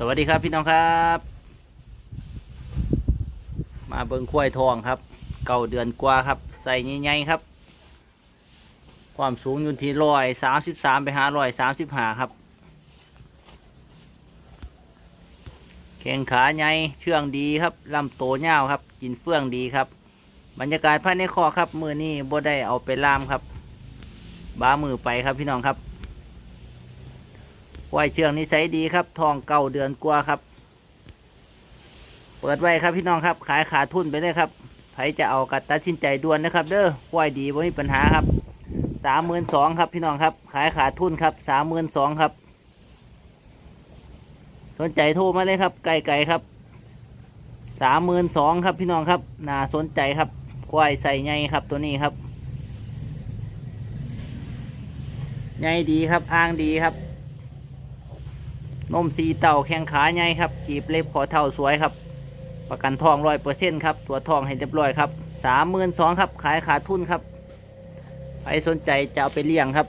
สวัสดีครับพี่น้องครับ มาเบิ้งควายทองครับ เก่าเดือนกว่าครับ ใส่ใหญ่ๆครับ ความสูงอยู่ที่ร้อยสามสิบสามไปหาร้อยสามสิบห้าครับ แข้งขาใหญ่เชื่องดีครับลำโตเงาครับ กินเฟื่องดีครับ บรรยากาศภายในคอครับมือนี้บ่ได้เอาไปล่ามครับบ้ามือไปครับพี่น้องครับ ควายเชื่องนิสัยดีครับทองเก่าเดือนกว่าครับ เปิดไว้ครับพี่น้องครับ ขายขาดทุนไปเลยครับใครจะเอากัดตัดสินใจด่วนนะครับ เด้อควายดีไม่มีปัญหาครับสามหมื่นสองครับพี่น้องครับ ขายขาดทุนครับสามหมื่นสองครับ สนใจโทรมาเลยครับ ไก่ๆครับสามหมื่นสองครับพี่น้องครับน่าสนใจครับควายใส่ไงครับตัวนี้ครับไงดีครับอ้างดีครับ นมสีเต่าแข้งขาใหญ่ครับจีบเล็บขอเท่าสวยครับ ประกันทองร้อยเปอร์เซ็นต์ครับตัวทองให้เรียบร้อยครับสามหมื่นสองครับขายขาดทุนครับใครสนใจจะเอาไปเลี้ยงครับ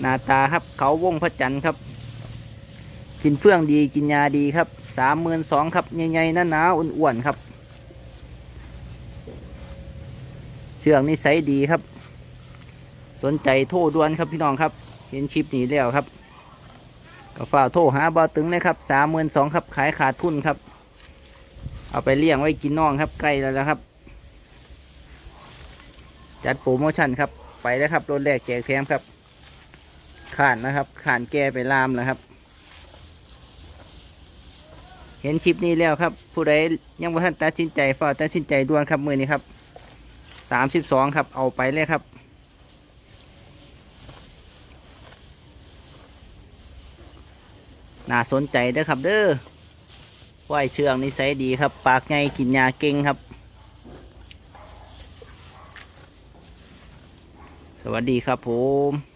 หน้าตาครับเขาวงพระจันทร์ครับกินเฟื่องดีกินยาดีครับสามหมื่นสองครับใหญ่ๆหนาๆอ้วนๆครับเชื่องนิสัยดีครับ สนใจโทรด่วนครับพี่น้องครับ เห็นคลิปนี้แล้วครับก็ฝากโทรหาบอตึงเลยครับสามหมื่นสองครับขายขาดทุนครับ เอาไปเลี้ยงไว้กินน่องครับใกล้แล้วนะครับ จัดโปรโมชั่นครับไปแล้วครับรถแรกแจกแถมครับขานนะครับขานแกไปลามนะครับ เห็นคลิปนี้แล้วครับ ผู้ใดยังไม่ทันตัดสินใจฝากตัดสินใจด่วนครับมือนี้ครับสามสิบสองครับเอาไปเลยครับ น่าสนใจเด้อครับเด้อควายเชืองนิสัยดีครับ ปากไงกินยาเก่งครับ สวัสดีครับผม